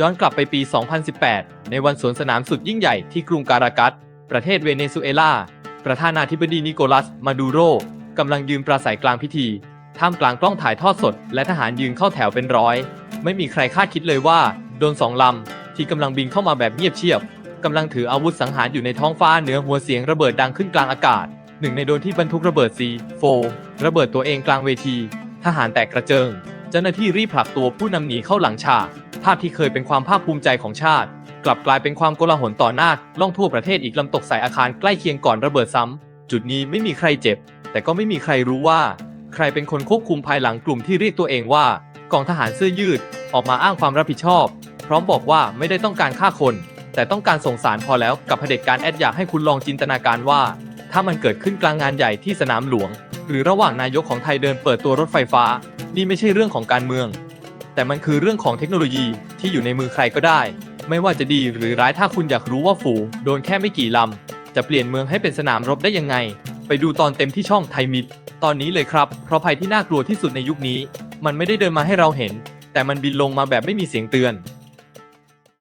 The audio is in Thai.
ย้อนกลับไปปี 2018 ในวันสวนสนามสุดยิ่งใหญ่ที่กรุงการากัส ประเทศเวเนซุเอลา ประธานาธิบดีนิโคลัส มาดูโรกำลังยืนปราศัยกลางพิธี ท่ามกลางกล้องถ่ายทอดสด และทหารยืนเข้าแถวเป็นร้อย ไม่มีใครคาดคิดเลยว่า โดนสองลำ ที่กำลังบินเข้ามาแบบเงียบเชียบกำลังถืออาวุธสังหารอยู่ในท้องฟ้าเหนือหัวเสียงระเบิดดังขึ้นกลางอากาศ หนึ่งในโดนที่บรรทุกระเบิด C4 ระเบิดตัวเองกลางเวที ทหารแตกกระเจิง เจ้าหน้าที่รีบผลักตัวผู้นำหนีเข้าหลังฉาก ภาพที่เคยเป็นความภาคภูมิใจของชาติ กลับกลายเป็นความโกลาหลต่อหน้าล่องทั่วประเทศอีกลำตกใส่อาคารใกล้เคียงก่อนระเบิดซ้ำ จุดนี้ไม่มีใครเจ็บ แต่ก็ไม่มีใครรู้ว่า ใครเป็นคนควบคุมภายหลังกลุ่มที่เรียกตัวเองว่ากองทหารเสื้อยืด ออกมาอ้างความรับผิดชอบ พร้อมบอกว่าไม่ได้ต้องการฆ่าคน แต่ต้องการส่งสารพอแล้วกับเผด็จการแอดอยากให้คุณลองจินตนาการว่า ถ้ามันเกิดขึ้นกลางงานใหญ่ที่สนามหลวง หรือระหว่างนายกของไทยเดินเปิดตัวรถไฟฟ้า นี่ไม่ใช่เรื่องของการเมือง แต่มันคือเรื่องของเทคโนโลยีที่อยู่ในมือใครก็ได้ ไม่ว่าจะดีหรือร้ายถ้าคุณอยากรู้ว่าฝูงโดนแค่ไม่กี่ลำ จะเปลี่ยนเมืองให้เป็นสนามรบได้ยังไง ไปดูตอนเต็มที่ช่องไทยมิดตอนนี้เลยครับ เพราะภัยที่น่ากลัวที่สุดในยุคนี้ มันไม่ได้เดินมาให้เราเห็น แต่มันบินลงมาแบบไม่มีเสียงเตือน